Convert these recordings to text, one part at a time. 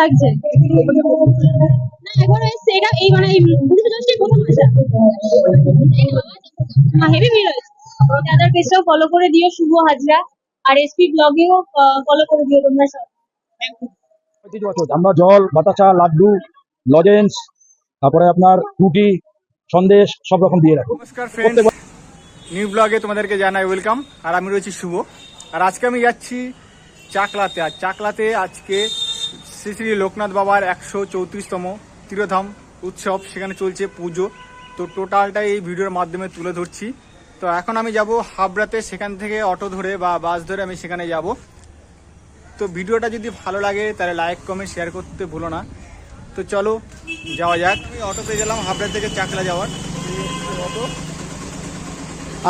লাগছে? না এখন এসছে এটা এই মানে এই প্রথম আসা। হ্যাঁ হেভি ভিড় হয়েছে দাদার পেজটাও ফলো করে দিও শুভ হাজরা। আর এসপি ব্লগেও ফলো করে দিও তোমরা সব। আমরা জল বাতাসা লাড্ডু লজেন্স তারপরে আপনার রুটি সন্দেশ সব রকম দিয়ে রাখি নমস্কার নিউ ব্লগে তোমাদেরকে জানাই ওয়েলকাম আর আমি রয়েছি শুভ। আর আজকে আমি যাচ্ছি চাকলাতে। আর চাকলাতে আজকে শ্রী শ্রী লোকনাথ বাবার একশো চৌত্রিশতম তিরোধাম উৎসব, সেখানে চলছে পুজো। তো টোটালটাই এই ভিডিওর মাধ্যমে তুলে ধরছি। তো এখন আমি যাব হাবড়াতে, সেখান থেকে অটো ধরে বা বাস ধরে আমি সেখানে যাব। তো ভিডিওটা যদি ভালো লাগে, তাহলে লাইক, কমেন্ট, শেয়ার করতে ভুলো না। তো চলো, যাওয়া যাক। আমি অটোতে গেলাম, হাবড়া থেকে চাকলা যাওয়ার। অটো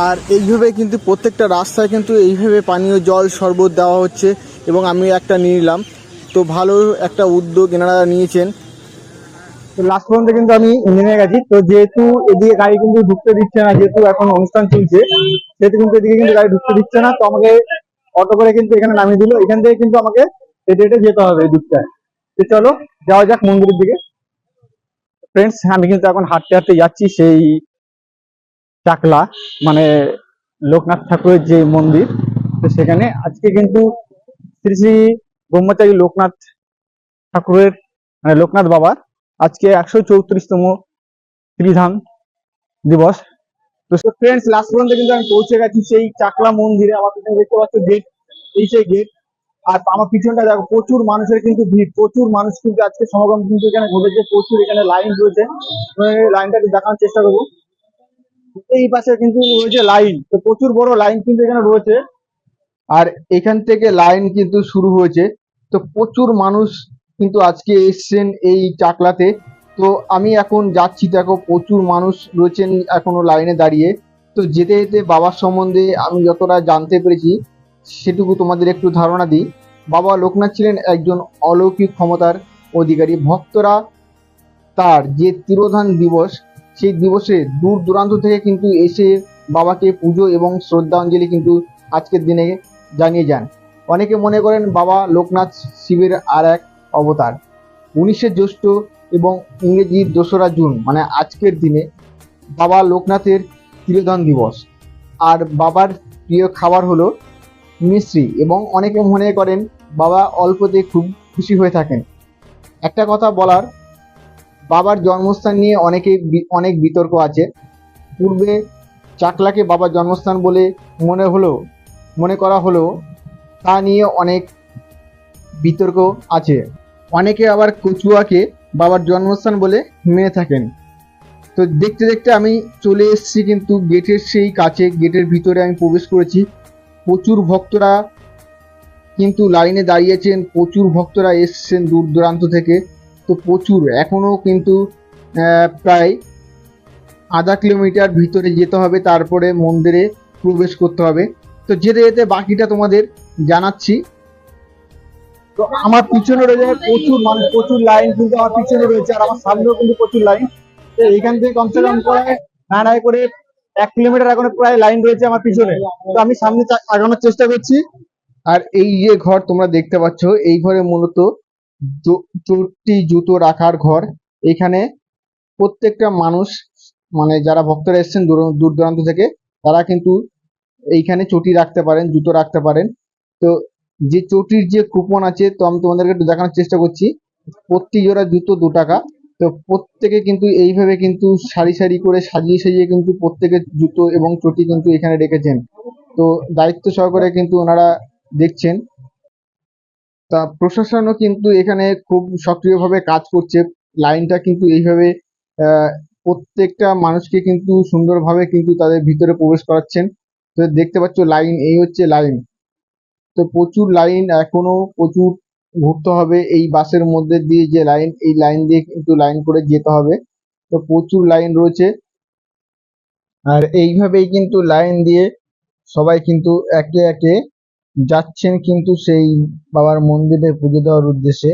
আর এইভাবে কিন্তু প্রত্যেকটা রাস্তায় কিন্তু এইভাবে পানীয় জল শরবত দেওয়া হচ্ছে এবং আমি একটা নিয়ে নিলাম। তো ভালো একটা উদ্যোগ এনারা নিয়েছেন। তো লাস্ট পর্যন্ত কিন্তু আমি নেমে গেছি। তো যেহেতু এদিকে গাড়ি কিন্তু ঢুকতে দিচ্ছে না, যেহেতু এখন অনুষ্ঠান চলছে, সেহেতু কিন্তু এদিকে কিন্তু গাড়ি ঢুকতে দিচ্ছে না। তো আমাকে অটো করে কিন্তু এখানে নামিয়ে দিল। এখান থেকে কিন্তু আমাকে হেঁটে হেঁটে যেতে হবে এই দিকটায় তো চলো, যাওয়া যাক মন্দিরের দিকে। ফ্রেন্ডস আমি কিন্তু এখন হাঁটতে হাঁটতে যাচ্ছি সেই চাকলা মানে লোকনাথ ঠাকুরের যে মন্দির। তো সেখানে আজকে কিন্তু শ্রী শ্রী ব্রহ্মচারী লোকনাথ ঠাকুরের মানে লোকনাথ বাবার, আজকে একশো চৌত্রিশতম ত্রিধাম দিবস। তো ফ্রেন্ডস লাস্ট পর্যন্ত কিন্তু আমি পৌঁছে গেছি সেই চাকলা মন্দিরে, আমার পিছনে দেখতে পাচ্ছ গেট এই সেই গেট আর আমার পিছনটা দেখো, প্রচুর মানুষের কিন্তু ভিড়, প্রচুর মানুষ কিন্তু আজকে সমাগম কিন্তু এখানে ঘটেছে, প্রচুর এখানে লাইন রয়েছে। লাইনটাকে দেখানোর চেষ্টা করব। এই পাশে কিন্তু রয়েছে লাইন, তো প্রচুর বড় লাইন কিন্তু এখানে রয়েছে। আর এখান থেকে লাইন কিন্তু শুরু হয়েছে। তো প্রচুর মানুষ কিন্তু আজকে এসছেন এই চাকলাতে। তো আমি এখন যাচ্ছি, দেখো, প্রচুর মানুষ রয়েছেন এখনও লাইনে দাঁড়িয়ে। তো যেতে যেতে বাবার সম্বন্ধে আমি যতটা জানতে পেরেছি, সেটুকু তোমাদের একটু ধারণা দিই। বাবা লোকনাথ ছিলেন একজন অলৌকিক ক্ষমতার অধিকারী। ভক্তরা তার যে তিরোধান দিবস, সেই দিবসে দূর দূরান্ত থেকে কিন্তু এসে বাবাকে পুজো এবং শ্রদ্ধাঞ্জলি কিন্তু আজকের দিনে জানিয়ে যান। অনেকে মনে করেন বাবা লোকনাথ শিবের আর এক অবতার। উনিশে জ্যৈষ্ঠ এবং ইংরেজির দোসরা জুন মানে আজকের দিনে বাবা লোকনাথের তিরোধন দিবস। আর বাবার প্রিয় খাবার হলো মিশ্রি এবং অনেকে মনে করেন বাবা অল্পতে খুব খুশি হয়ে থাকেন। একটা কথা বলার, বাবার জন্মস্থান নিয়ে অনেকে অনেক বিতর্ক আছে। পূর্বে চাকলাকে বাবার জন্মস্থান বলে মনে হলো মনে করা হলো তা নিয়ে অনেক বিতর্ক আছে। অনেকে আবার কচুয়াকে বাবার জন্মস্থান বলে মেনে থাকেন। তো দেখতে দেখতে আমি চলে এসেছি কিন্তু গেটের সেই কাছে, গেটের ভিতরে আমি প্রবেশ করেছি। প্রচুর ভক্তরা কিন্তু লাইনে দাঁড়িয়েছেন, প্রচুর ভক্তরা এসছেন দূর দূরান্ত থেকে। তো প্রচুর এখনও কিন্তু প্রায় আধা কিলোমিটার ভিতরে যেতে হবে, তারপরে মন্দিরে প্রবেশ করতে হবে। তো যেতে যেতে বাকিটা তোমাদের জানাচ্ছি। তো আমার পিছনে রয়েছে প্রচুর মানুষ প্রচুর লাইন কিন্তু আমার পিছনে রয়েছে আর আমার সামনেও কিন্তু প্রচুর লাইন তো এখান থেকে কমসে কম প্রায় করে এক কিলোমিটার এখন প্রায় লাইন রয়েছে আমার পিছনে। তো আমি সামনে আগানোর চেষ্টা করছি। আর এই যে ঘর তোমরা দেখতে পাচ্ছ, এই ঘরে মূলত চটি জুতো রাখার ঘর। এখানে প্রত্যেকটা মানুষ মানে যারা ভক্তরা এসেছেন দূর দূর দূরান্ত থেকে, তারা কিন্তু এইখানে চটি রাখতে পারেন, জুতো রাখতে পারেন। তো যে চটির যে কুপন আছে, তো আমি তোমাদেরকে একটু দেখানোর চেষ্টা করছি। প্রতি জোড়া জুতো দু টাকা। তো প্রত্যেকে কিন্তু এইভাবে কিন্তু সারি সারি করে সাজিয়ে সাজিয়ে কিন্তু প্রত্যেকের জুতো এবং চটি কিন্তু এখানে রেখেছেন। তো দায়িত্ব সহকারে কিন্তু ওনারা দেখছেন। তা প্রশাসনও কিন্তু এখানে খুব সক্রিয়ভাবে কাজ করছে। লাইনটা কিন্তু এইভাবে প্রত্যেকটা মানুষকে কিন্তু সুন্দরভাবে কিন্তু তাদের ভিতরে প্রবেশ করাচ্ছেন। তো দেখতে পাচ্ছ লাইন এই হচ্ছে লাইন তো প্রচুর লাইন এখনও প্রচুর ঘুরতে হবে। এই বাসের মধ্যে দিয়ে যে লাইন এই লাইন দিয়ে কিন্তু লাইন করে যেতে হবে। তো প্রচুর লাইন রয়েছে। আর এইভাবেই কিন্তু লাইন দিয়ে সবাই কিন্তু একে একে যাচ্ছেন কিন্তু সেই বাবার মন্দিরে পুজো দেওয়ার উদ্দেশ্যে।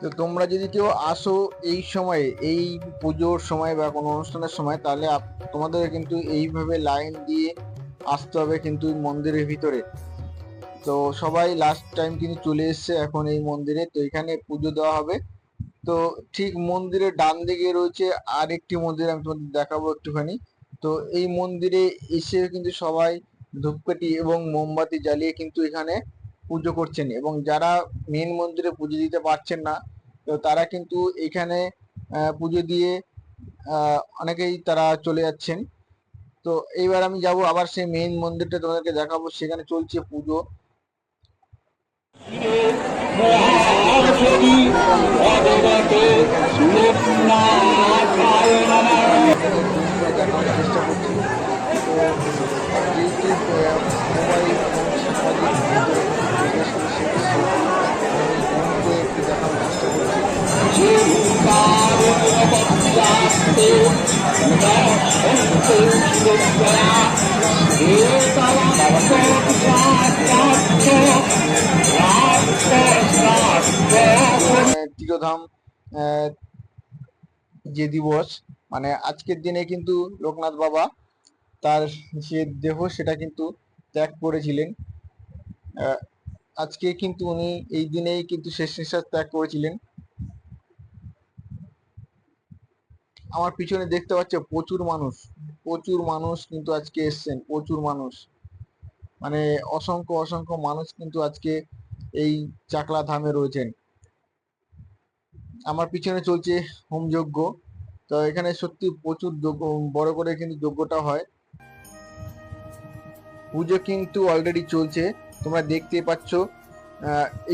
তো তোমরা যদি কেউ আসো এই সময়ে, এই পুজোর সময় বা কোনো অনুষ্ঠানের সময়, তাহলে তোমাদের কিন্তু এইভাবে লাইন দিয়ে আসতে হবে কিন্তু মন্দিরের ভিতরে। তো সবাই লাস্ট টাইম কিন্তু চলে এসছে, এখন এই মন্দিরে। তো এখানে পুজো দেওয়া হবে। তো ঠিক মন্দিরের ডান দিকে রয়েছে আর একটি মন্দির, আমি তোমাদের দেখাবো একটুখানি। তো এই মন্দিরে এসে কিন্তু সবাই ধূপকাঠি এবং মোমবাতি জ্বালিয়ে কিন্তু এখানে পুজো করছেন এবং যারা মেন মন্দিরে পুজো দিতে পারছেন না তো তারা কিন্তু এখানে পুজো দিয়ে অনেকেই তারা চলে যাচ্ছেন। তো এইবার আমি যাব আবার সেই মেইন মন্দিরটা তোমাদেরকে দেখাবো সেখানে চলছে পুজো। চেষ্টা করছি। তিরোধাম যে দিবস মানে আজকের দিনে কিন্তু লোকনাথ বাবা তার যে দেহ, সেটা কিন্তু ত্যাগ করেছিলেন। আজকে কিন্তু উনি এই দিনেই কিন্তু শেষ নিঃশ্বাস ত্যাগ করেছিলেন। আমার পিছনে দেখতে পাচ্ছ প্রচুর মানুষ। প্রচুর মানুষ কিন্তু আজকে এসছেন, প্রচুর মানুষ। মানে অসংখ্য অসংখ্য মানুষ কিন্তু আজকে এই চাকলা ধামে রয়েছেন। আমার পিছনে চলছে হোম যজ্ঞ। তো এখানে সত্যি প্রচুর বড় করে কিন্তু যজ্ঞটা হয়। পুজো কিন্তু অলরেডি চলছে। তোমরা দেখতে পাচ্ছ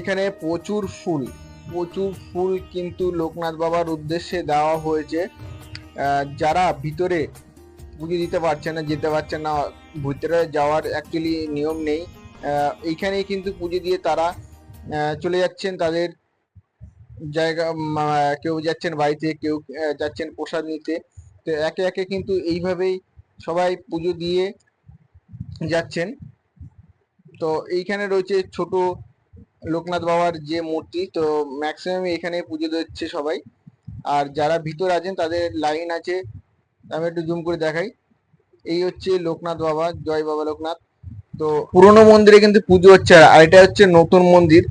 এখানে প্রচুর ফুল। প্রচুর ফুল কিন্তু লোকনাথ বাবার উদ্দেশ্যে দেওয়া হয়েছে। যারা ভিতরে পুজো দিতে পারছে না, যেতে পারছে না, ভিতরে যাওয়ার অ্যাকচুয়ালি নিয়ম নেই। এইখানেই কিন্তু পুজো দিয়ে তারা চলে যাচ্ছেন তাদের জায়গা কেউ যাচ্ছেন বাড়িতে, কেউ যাচ্ছেন প্রসাদ নিতে। তো একে একে কিন্তু এইভাবেই সবাই পুজো দিয়ে যাচ্ছেন। তো এইখানে রয়েছে ছোট লোকনাথ বাবার যে মূর্তি, তো ম্যাক্সিমাম এখানে পুজো দিচ্ছে সবাই। আর যারা ভিতর আছেন, তাদের লাইন আছে। আমি একটু জুম করে দেখাই। এই হচ্ছে লোকনাথ বাবা। জয় বাবা লোকনাথ। তো পুরনো মন্দিরে কিন্তু পুজো হচ্ছে আর এটা হচ্ছে নতুন মন্দির।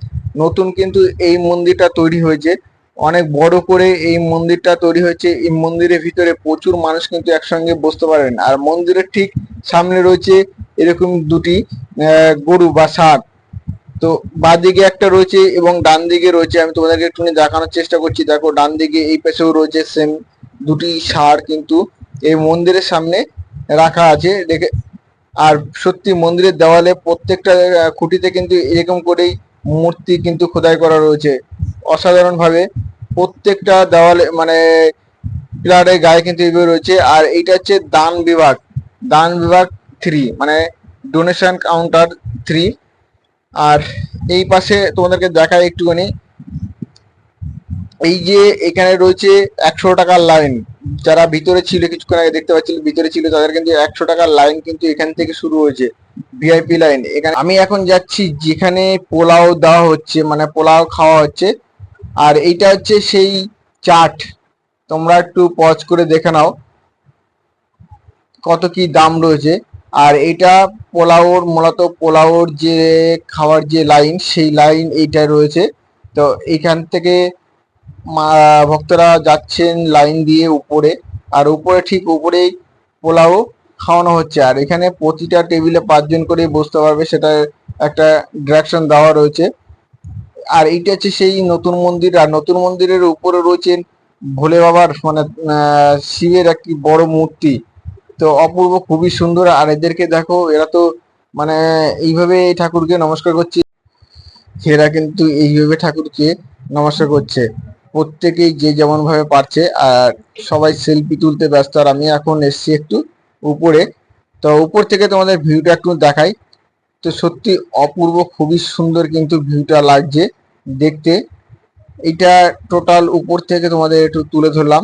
নতুন কিন্তু এই মন্দিরটা তৈরি হয়েছে। অনেক বড় করে এই মন্দিরটা তৈরি হয়েছে। এই মন্দিরের ভিতরে প্রচুর মানুষ কিন্তু একসঙ্গে বসতে পারেন। আর মন্দিরের ঠিক সামনে রয়েছে এরকম দুটি গরু বা ষাঁড় তো বাঁ দিকে একটা রয়েছে এবং ডান দিকে রয়েছে, আমি তোমাদেরকে একটু দেখানোর চেষ্টা করছি। দেখো ডান দিকে এই পাশেও রয়েছে সেম দুটি ষাঁড় কিন্তু এই মন্দিরের সামনে রাখা আছে। দেখে, আর সত্যি মন্দিরের দেওয়ালে প্রত্যেকটা খুঁটিতে কিন্তু এরকম করেই মূর্তি কিন্তু খোদাই করা রয়েছে। অসাধারণ ভাবে প্রত্যেকটা দেওয়ালে মানে পিলারের গায়ে কিন্তু এইভাবে রয়েছে। আর এইটা হচ্ছে দান বিভাগ দান বিভাগ থ্রি মানে ডোনেশন কাউন্টার থ্রি আর এই পাশে তোমাদেরকে দেখায় একটুখানি। এই যে এখানে রয়েছে একশো টাকার লাইন যারা ভিতরে ছিল, কিছুক্ষণ আগে দেখতে পাচ্ছিল, ভিতরে ছিল, তাদের কিন্তু একশো টাকার লাইন কিন্তু এখান থেকে শুরু হয়েছে ভিআইপি লাইন এখানে আমি এখন যাচ্ছি যেখানে পোলাও দেওয়া হচ্ছে মানে পোলাও খাওয়া হচ্ছে। আর এইটা হচ্ছে সেই চাট। তোমরা একটু পজ করে দেখে নাও, কত কি দাম রয়েছে। আর এটা পোলাওর, মূলত পোলাওর যে খাওয়ার যে লাইন সেই লাইন এইটা রয়েছে। তো এইখান থেকে ভক্তরা যাচ্ছেন লাইন দিয়ে উপরে। আর উপরে, ঠিক উপরেই পোলাও খাওয়ানো হচ্ছে। আর এখানে প্রতিটা টেবিলে পাঁচজন করে বসতে পারবে, সেটা একটা ডিরেকশন দেওয়া রয়েছে। আর এইটা হচ্ছে সেই নতুন মন্দির। আর নতুন মন্দিরের উপরে রয়েছেন ভোলে বাবার মানে শিবের একটি বড় মূর্তি। তো অপূর্ব, খুবই সুন্দর। আর এদেরকে দেখো, এরা তো মানে এইভাবে এই ঠাকুরকে নমস্কার করছে। এরা কিন্তু এইভাবে ঠাকুরকে নমস্কার করছে। প্রত্যেকেই যে যেমন ভাবে পারছে। আর সবাই সেলফি তুলতে ব্যস্ত। আর আমি এখন এসছি একটু উপরে। তো উপর থেকে তোমাদের ভিউটা একটু দেখাই। তো সত্যি অপূর্ব, খুবই সুন্দর কিন্তু ভিউটা লাগছে দেখতে। এটা টোটাল উপর থেকে তোমাদের একটু তুলে ধরলাম।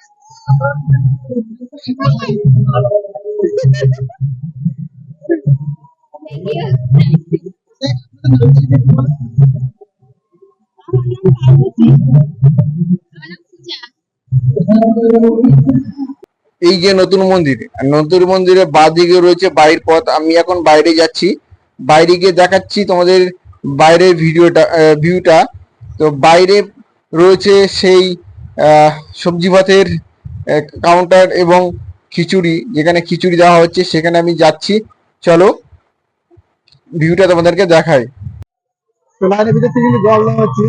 এই যে নতুন মন্দির নতুন মন্দিরের বাদিকে রয়েছে বাইর পথ। আমি এখন বাইরে যাচ্ছি। বাইরে গিয়ে দেখাচ্ছি তোমাদের বাইরের ভিডিওটা ভিউটা তো বাইরে রয়েছে সেই সবজি ভাতের কাউন্টার এবং খিচুড়ি, যেখানে খিচুড়ি দেওয়া হচ্ছে, সেখানে আমি যাচ্ছি। চলো ভিউটা তোমাদেরকে দেখাই। তো লাইনের ভিতর থেকে জল নেওয়া হচ্ছে।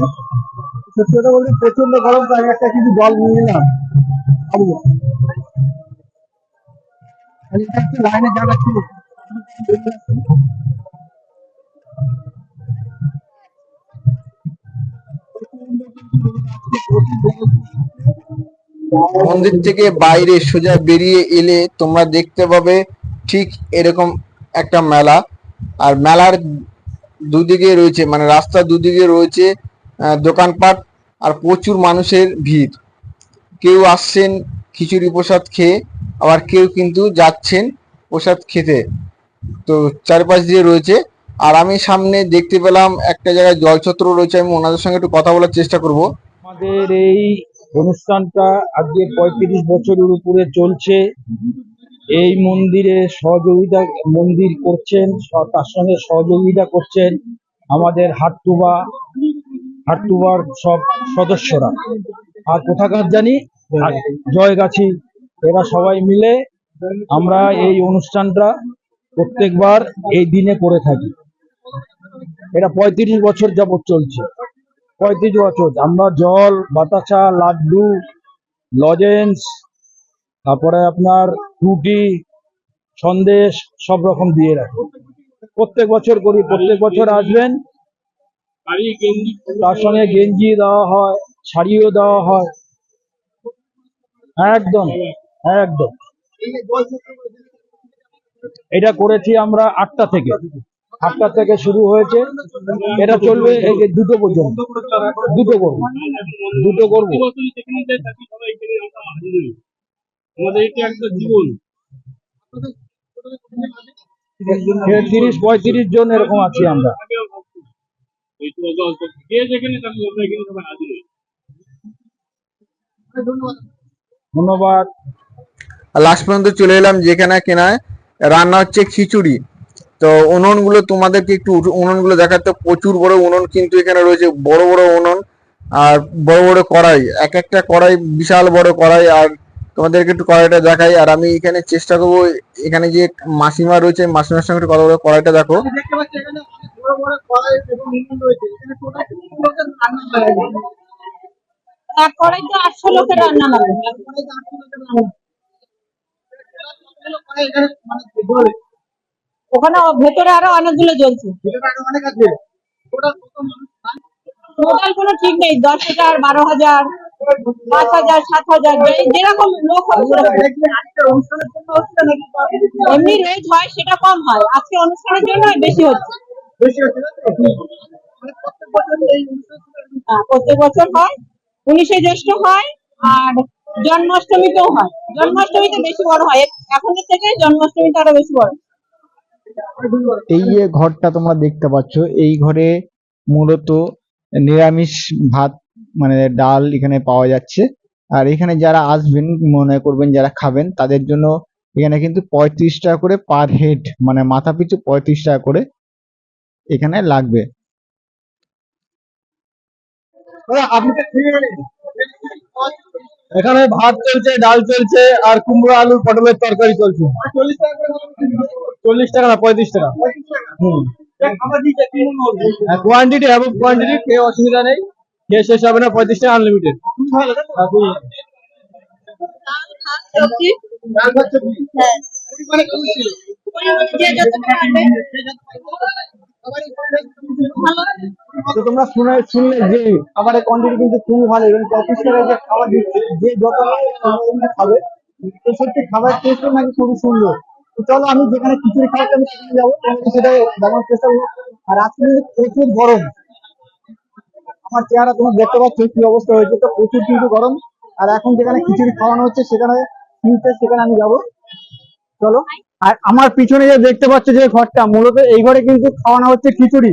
সত্যি প্রচণ্ড গরম, তো আমি একটা কিন্তু জল নিয়ে নিলাম। লাইনে মন্দির থেকে বাইরে সোজা বেরিয়ে এলে তোমরা দেখতে পাবে ঠিক এরকম একটা মেলা। আর মেলার দুদিকে রয়েছে মানে রাস্তার দুদিকে রয়েছে দোকানপাট আর প্রচুর মানুষের ভিড়। কেউ আসছেন খিচুড়ি প্রসাদ খেয়ে, আবার কেউ কিন্তু যাচ্ছেন প্রসাদ খেতে। তো চারপাশ দিয়ে রয়েছে। আর আমি সামনে দেখতে পেলাম একটা জায়গায় জলছত্র রয়েছে, আমি ওনাদের সঙ্গে একটু কথা বলার চেষ্টা করব। আমাদের এই অনুষ্ঠানটা আজকে পঁয়ত্রিশ বছরের উপরে চলছে। এই মন্দিরে সহযোগিতা মন্দির করছেন তার সঙ্গে সহযোগিতা করছেন আমাদের হাট্টুবা হাট্টুবার সব সদস্যরা। আর কোথাকার জানি? জয়গাছি। এরা সবাই মিলে আমরা এই অনুষ্ঠানটা প্রত্যেকবার এই দিনে করে থাকি। এটা পঁয়ত্রিশ বছর যাবত চলছে। পঁয়ত্রিশ বছর। আমরা জল, বাতাসা, লাড্ডু লজেন্স তারপরে আপনার রুটি, সন্দেশ, সব রকম দিয়ে রাখি। প্রত্যেক বছর করি, প্রত্যেক বছর আসবেন। তার সঙ্গে গেঞ্জি দেওয়া হয়, শাড়িও দেওয়া হয়। একদম একদম। এটা করেছি আমরা আটটা থেকে। আটটা থেকে শুরু হয়েছে। এটা চলবে এই যে দুটো পর্যন্ত। দুটো করব। দুটো করব। তিরিশ, পঁয়ত্রিশ জন এরকম আছি আমরা। ধন্যবাদ। লাস্ট পর্যন্ত চলে এলাম যেখানে কেনা। রান্না হচ্ছে খিচুড়ি। তো উনুনগুলো তোমাদেরকে একটু উনুনগুলো দেখাতে প্রচুর বড় উনুন কিন্তু এখানে রয়েছে বড় বড় উনুন আর বড় বড় কড়াই এক একটা কড়াই বিশাল বড় কড়াই আর তোমাদেরকে একটু কড়াইটা দেখাই আর আমি এখানে চেষ্টা করব এখানে যে মাসিমা রয়েছে মাসিমার সঙ্গে একটু বড় কড়াইটা দেখো। কত আটশো লোকের রান্না হবে কড়াইতে আটশো লোকের রান্না। কতগুলো কড়াই এখানে মানে জ্বলে? ওখানে ভেতরে আরও অনেকগুলো জ্বলছে। টোটাল কোনো ঠিক নেই দশ হাজার বারো হাজার পাঁচ হাজার সাত হাজার যেরকম লোক হচ্ছে এমনি রেট হয় সেটা কম হয়। আজকে অনুষ্ঠানের জন্য বেশি হচ্ছে? মানে হ্যাঁ, প্রত্যেক বছর হয়। উনিশে জ্যৈষ্ঠ হয় আর জন্মাষ্টমীতেও হয়। জন্মাষ্টমীতে বেশি বড় হয়। এখনের থেকে জন্মাষ্টমীতে আরও বেশি বড়। এই যে ঘরটা তোমরা দেখতে পাচ্ছ, এই ঘরে মূলত নিরামিষ ভাত মানে ডাল এখানে পাওয়া যাচ্ছে। আর এখানে যারা আসবেন, মনে করবেন যারা খাবেন, তাদের জন্য এখানে কিন্তু পঁয়ত্রিশ টাকা করে পার হেড মানে মাথা পিছু পঁয়ত্রিশ টাকা করে এখানে লাগবে। এখানে ভাত চলছে ডাল চলছে আর কুমড়ো আলু পটলের তরকারি চলছে। চল্লিশ টাকা না পঁয়ত্রিশ টাকা। হুম। কোয়ান্টিটি হ্যাভ কোয়ান্টিটি কেউ অসুবিধা নেই। খেয়ে শেষ হবে না পঁয়ত্রিশ টাকা আনলিমিটেড হ্যাঁ তো তোমরা শুনে শুনলে যে খাবারের কোয়ান্টিটি কিন্তু খুবই ভালো, এবং পঁচিশ যে খাবার দিচ্ছে, যে যত খাবে, তো সত্যি খাবার টেস্টও নাকি খুবই সুন্দর। তো চলো, আমি যেখানে খিচুড়ি খাওয়াতে আমি সেখানে যাব সেটা দেখানোর চেষ্টা করব। আর আজকে কিন্তু প্রচুর গরম। আমার চেহারা তোমরা দেখতে পাচ্ছ কি অবস্থা হয়েছে। তো প্রচুর কিন্তু গরম। আর এখন যেখানে খিচুড়ি খাওয়ানো হচ্ছে, সেখানে সেখানে আমি যাব। চলো। আর আমার পিছনে যে দেখতে পাচ্ছ যে ঘরটা, মূলত এই ঘরে কিন্তু খাওয়ানো হচ্ছে খিচুড়ি।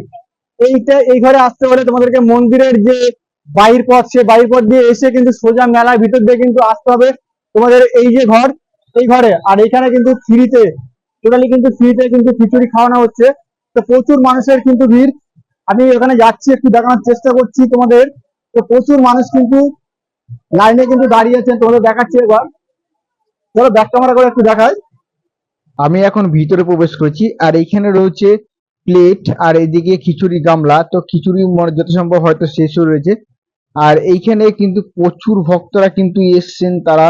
এইটা, এই ঘরে আসতে হলে তোমাদেরকে মন্দিরের যে বাইর পথ সে বাইর পথ দিয়ে এসে কিন্তু সোজা মেলার ভিতর দিয়ে কিন্তু আসতে হবে তোমাদের এই যে ঘর, এই ঘরে। আর এখানে কিন্তু ফ্রিতে টোটালি কিন্তু ফ্রিতে কিন্তু খিচুড়ি খাওয়ানো হচ্ছে। তো প্রচুর মানুষের কিন্তু ভিড়। আমি ওখানে যাচ্ছি, একটু দেখানোর চেষ্টা করছি তোমাদের। তো প্রচুর মানুষ কিন্তু লাইনে কিন্তু দাঁড়িয়ে আছেন, তোমাদের দেখাচ্ছি এবার চলো ব্যাক ক্যামেরা করে একটু দেখাই। আমি এখন ভিতরে প্রবেশ করেছি, আর এইখানে রয়েছে প্লেট আর এদিকে খিচুড়ি গামলা। তো খিচুড়ি যত সম্ভব হয়তো শেষও রয়েছে। আর এইখানে কিন্তু প্রচুর ভক্তরা কিন্তু এসছেন, তারা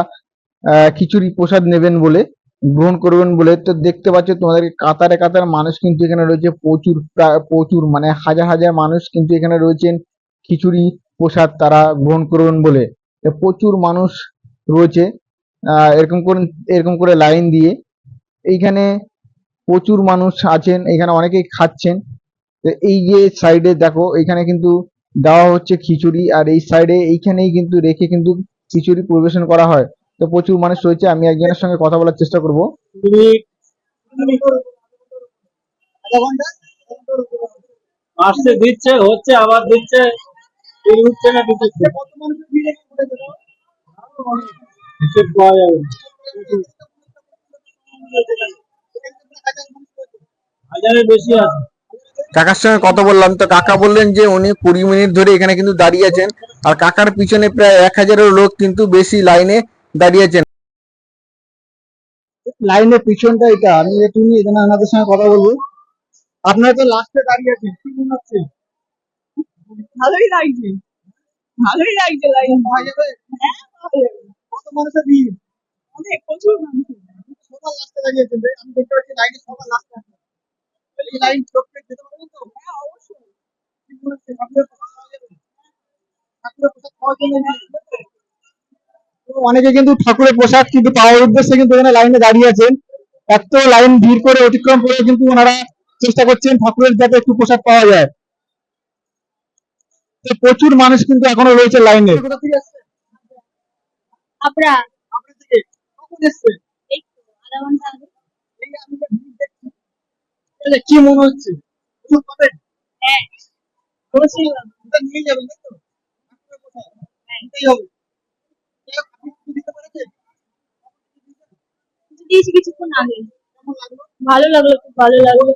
খিচুড়ি প্রসাদ নেবেন বলে, গ্রহণ করবেন বলে। তো দেখতে পাচ্ছ তোমাদেরকে কাতারে কাতার মানুষ কিন্তু এখানে রয়েছে, প্রচুর প্রচুর মানে হাজার হাজার মানুষ কিন্তু এখানে রয়েছেন খিচুড়ি প্রসাদ তারা গ্রহণ করবেন বলে। প্রচুর মানুষ রয়েছে এরকম করে এরকম করে লাইন দিয়ে এইখানে প্রচুর মানুষ আছেন এখানে অনেকেই খাচ্ছেন। তো এই যে সাইডে দেখো এখানে কিন্তু দেওয়া হচ্ছে খিচুড়ি আর এই সাইডে এইখানেই কিন্তু রেখে কিন্তু খিচুড়ি পরিবেশন করা হয়। তো প্রচুর মানুষ রয়েছে আমি একজনের সঙ্গে কথা বলার চেষ্টা করব। আসছে দিচ্ছে হচ্ছে আবার দিচ্ছে উঠছে না কিছু হাজারের বেশি আছে কাকার সঙ্গে কথা বললাম। তো কাকা বললেন যে উনি কুড়ি মিনিট ধরে এখানে কিন্তু দাঁড়িয়ে আছেন। আর কাকার পিছনে প্রায় এক হাজারের লোক কিন্তু বেশি লাইনে দাঁড়িয়ে আছেন। লাইনের পিছনটা এটা আমি একটু নিয়ে এখানে আপনাদের সঙ্গে কথা বলব। আপনারা তো লাস্টে দাঁড়িয়ে আছেন কি মনে হচ্ছে? ভালোই লাগছে ভালোই লাগছে লাইন। হ্যাঁ কত মানুষের ভিড়? অনেক প্রচুর মানুষ। সবার লাস্টে দাঁড়িয়ে আমি দেখতে পাচ্ছি লাইনে সবার লাস্টে আছে। এই লাইন চোখে যেতে পারবেন তো? হ্যাঁ অবশ্যই। অনেকে কিন্তু ঠাকুরের প্রসাদ কিন্তু পাওয়ার উদ্দেশ্যে কিন্তু এখানে লাইনে দাঁড়িয়ে আছেন। এত লাইন ভিড় করে অতিক্রম করে কিন্তু ওনারা চেষ্টা করছেন ঠাকুরের যাতে একটু প্রসাদ পাওয়া যায়। তো প্রচুর মানুষ কিন্তু এখনও রয়েছে লাইনে কোথা থেকে এসছে আমরা আপনার থেকে? কখন এসছে কি মনে হচ্ছে? হ্যাঁ। নিয়ে যাবেন তাই তো? কিছুক্ষণ আগে। ভালো লাগল খুব ভালো লাগল।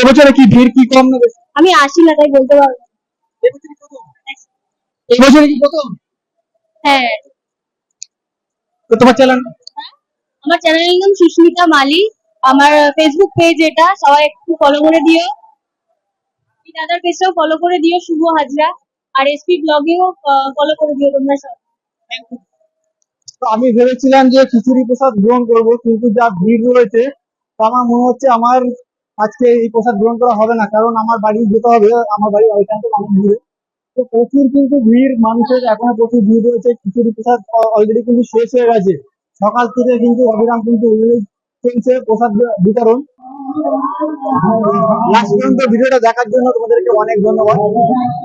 এবছরে কি ভিড় কি কম না আমি না তাই বলতে পারব এবছরে কি প্রথম? হ্যাঁ। তোমার চ্যানেল আমার চ্যানেলের নাম সুস্মিতা মালি আমার ফেসবুক পেজ এটা, সবাই একটু ফলো করে দিও। দাদার পেজটাও ফলো করে দিও, শুভ হাজরা। আর এসপি ব্লগেও ফলো করে দিও তোমরা সব। আমি ভেবেছিলাম যে খিচুড়ি প্রসাদ গ্রহণ করব, কিন্তু যা ভিড় রয়েছে আমার মনে হচ্ছে আমার আজকে এই প্রসাদ গ্রহণ করা হবে না, কারণ আমার বাড়ি যেতে হবে, আমার বাড়ি ওইখান থেকে অনেক দূরে তো প্রচুর কিন্তু ভিড়, মানুষের এখনও প্রচুর ভিড় রয়েছে, খিচুড়ি প্রসাদ অলরেডি কিন্তু শেষ হয়ে গেছে। সকাল থেকে কিন্তু অবিরাম কিন্তু চলছে প্রসাদ বিতরণ। লাস্ট পর্যন্ত ভিডিওটা দেখার জন্য তোমাদেরকে অনেক ধন্যবাদ।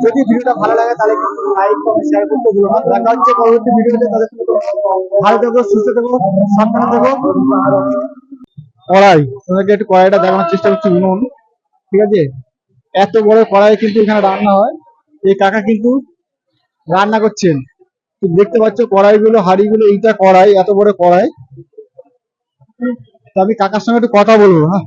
যদি ভিডিওটা ভালো লাগে তাহলে কিন্তু লাইক শেয়ার করতে ভুলো দেখা হচ্ছে পরবর্তী ভিডিওতে তাদের ভালো থেকো, সুস্থ থেকো, সাবধানে থেকো। কড়াই, তোমাদেরকে একটু কড়াইটা দেখানোর চেষ্টা করছি উনুন ঠিক আছে? এত বড় কড়াই কিন্তু এখানে রান্না হয়। এই কাকা কিন্তু রান্না করছেন। দেখতে পাচ্ছ, কড়াইগুলো, হাঁড়িগুলো এইটা কড়াই, এত বড় কড়াই। তা আমি কাকার সঙ্গে একটু কথা বলব হ্যাঁ?